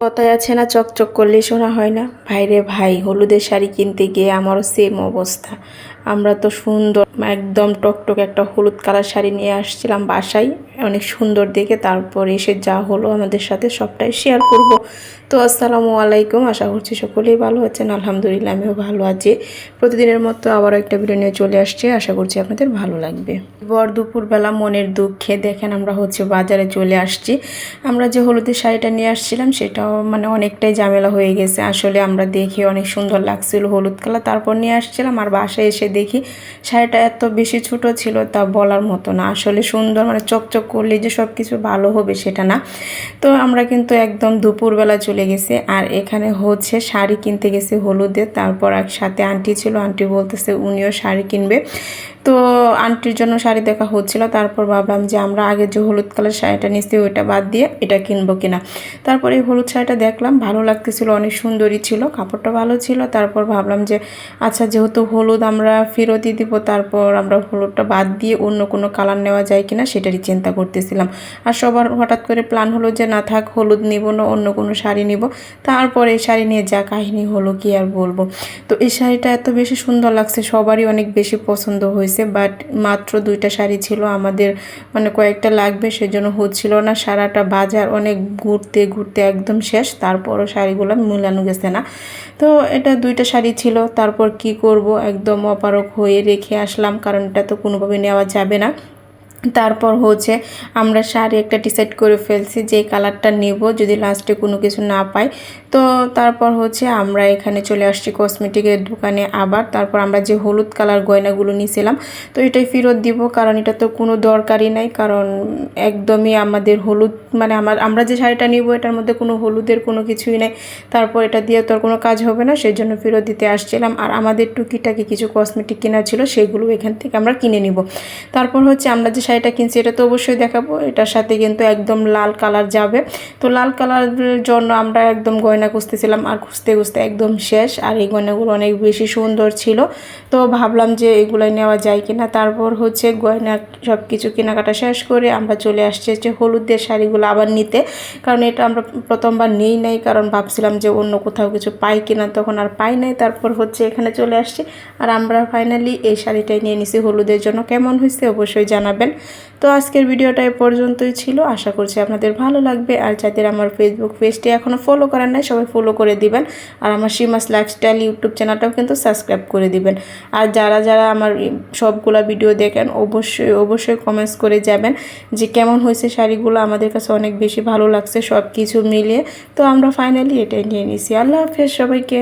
কথায় আছে না, চকচক করলে শোনা হয় না। ভাইরে ভাই, হলুদের শাড়ি কিনতে গিয়ে আমারও সেম অবস্থা। আমরা তো সুন্দর। একদম টকটক একটা হলুদ কালার শাড়ি নিয়ে আসছিলাম বাসায়। অনেক সুন্দর দেখে তারপর এসে যা হলো আমাদের সাথে সবটাই শেয়ার করব। তো আসসালামু আলাইকুম, আশা করছি সকলেই ভালো আছেন। আলহামদুলিল্লাহ, আমিও ভালো আছি। প্রতিদিনের মতো আবারও একটা ভিডিও নিয়ে চলে আসছে। আশা করছি আপনাদের ভালো লাগবে। বর দুপুরবেলা মনের দুঃখে দেখেন আমরা হচ্ছে বাজারে চলে আসছি। আমরা যে হলুদের শাড়িটা নিয়ে আসছিলাম সেটাও মানে অনেকটাই ঝামেলা হয়ে গেছে। আসলে আমরা দেখি অনেক সুন্দর লাগছিল হলুদ কালার। তারপর নিয়ে আসছিলাম আর বাসায় এসে দেখি শাড়িটা এত বেশি ছোট ছিল তা বলার মতো না। আসলে সুন্দর মানে চকচক করলে যে সব কিছু ভালো হবে সেটা না। তো আমরা কিন্তু একদম দুপুরবেলা চলে গেছি আর এখানে হচ্ছে শাড়ি কিনতে গেছি হলুদে। তারপর একসাথে আন্টি ছিল, আন্টি বলতেছে উনিও শাড়ি কিনবে। তো আন্টির জন্য শাড়ি দেখা হচ্ছিল। তারপর ভাবলাম যে আমরা আগে যে হলুদ কালার শাড়িটা নিচ্ছি ওইটা বাদ দিয়ে এটা কিনবো কিনা। তারপর এই হলুদ শাড়িটা দেখলাম, ভালো লাগতেছিল, অনেক সুন্দরই ছিল, কাপড়টা ভালো ছিল। তারপর ভাবলাম যে আচ্ছা যেহেতু হলুদ আমরা ফেরতই দিব, তারপর আমরা হলুদটা বাদ দিয়ে অন্য কোনো কালার নেওয়া যায় কিনা সেটারই চিন্তা করতেছিলাম। আর সবার হঠাৎ করে প্ল্যান হলো যে, না থাক, হলুদ নিব না, অন্য কোনো শাড়ি নিব। তারপর এই শাড়ি নিয়ে যা কাহিনী হলো কি আর বলব। তো এই শাড়িটা এত বেশি সুন্দর লাগছে, সবারই অনেক বেশি পছন্দ হয়েছে বাট মাত্র দুইটা শাড়ি ছিল, আমাদের মানে কয়েকটা লাগবে, সেজন্য হচ্ছিল না। সারাটা বাজার অনেক ঘুরতে ঘুরতে একদম শেষ, তারপরও শাড়িগুলো মিলানো গেছে না। তো এটা দুইটা শাড়ি ছিল, তারপর কি করব? একদম অপারক হয়ে রেখে আসলাম। কারণ এটা তো কোনোভাবে নেওয়া যাবে না। তারপর হচ্ছে আমরা শাড়ি একটা ডিসাইড করে ফেলছি যে কালারটা নেব যদি লাস্টে কোনো কিছু না পাই। তো তারপর হচ্ছে আমরা এখানে চলে আসছি কসমেটিকের দোকানে আবার। তারপর আমরা যে হলুদ কালার গয়নাগুলো নিয়েছিলাম তো এটাই ফেরত দিব, কারণ এটা তো কোনো দরকারই নাই। কারণ একদমই আমাদের হলুদ মানে আমার, আমরা যে শাড়িটা নিব এটার মধ্যে কোনো হলুদের কোনো কিছুই নেই। তারপর এটা দিয়ে তো আর কোনো কাজ হবে না সেই জন্য ফেরত দিতে আসছিলাম। আর আমাদের টুকিটাকি কিছু কসমেটিক কেনা ছিল, সেগুলো এখান থেকে আমরা কিনে নিব। তারপর হচ্ছে আমরা যে শাড়িটা কিনছি, এটা তো অবশ্যই দেখাবো। এটার সাথে কিন্তু একদম লাল কালার যাবে। তো লাল কালারের জন্য আমরা একদম গয়না খুঁজতেছিলাম আর খুঁজতে খুঁজতে একদম শেষ। আর এই গয়নাগুলো অনেক বেশি সুন্দর ছিল। তো ভাবলাম যে এগুলোই নেওয়া যায় কিনা। তারপর হচ্ছে গয়না সব কিছু কেনাকাটা শেষ করে আমরা চলে আসছি হচ্ছে হলুদের শাড়িগুলো আবার নিতে। কারণ এটা আমরা প্রথমবার নেই নাই, কারণ ভাবছিলাম যে অন্য কোথাও কিছু পাই কিনা, তখন আর পাই নাই। তারপর হচ্ছে এখানে চলে আসছি। আর আমরা ফাইনালি এই শাড়িটাই নিয়ে নিছি হলুদের জন্য। কেমন হয়েছে অবশ্যই জানাবেন। তো আজকের ভিডিওটা এ পর্যন্তই ছিল। আশা করছি আপনাদের ভালো লাগবে। আর যাদের আমার ফেসবুক পেজটি এখনও ফলো করার নাই, সবাই ফলো করে দিবেন। আর আমার সীমাস লাইফস্টাইল ইউটিউব চ্যানেলটাও কিন্তু সাবস্ক্রাইব করে দিবেন। আর যারা যারা আমার সবগুলা ভিডিও দেখেন, অবশ্যই অবশ্যই কমেন্টস করে যাবেন যে কেমন হয়েছে শাড়িগুলো। আমাদের কাছে অনেক বেশি ভালো লাগছে সব কিছু মিলিয়ে। তো আমরা ফাইনালি এটাই নিয়ে নিছি। আল্লাহ হাফেজ সবাইকে।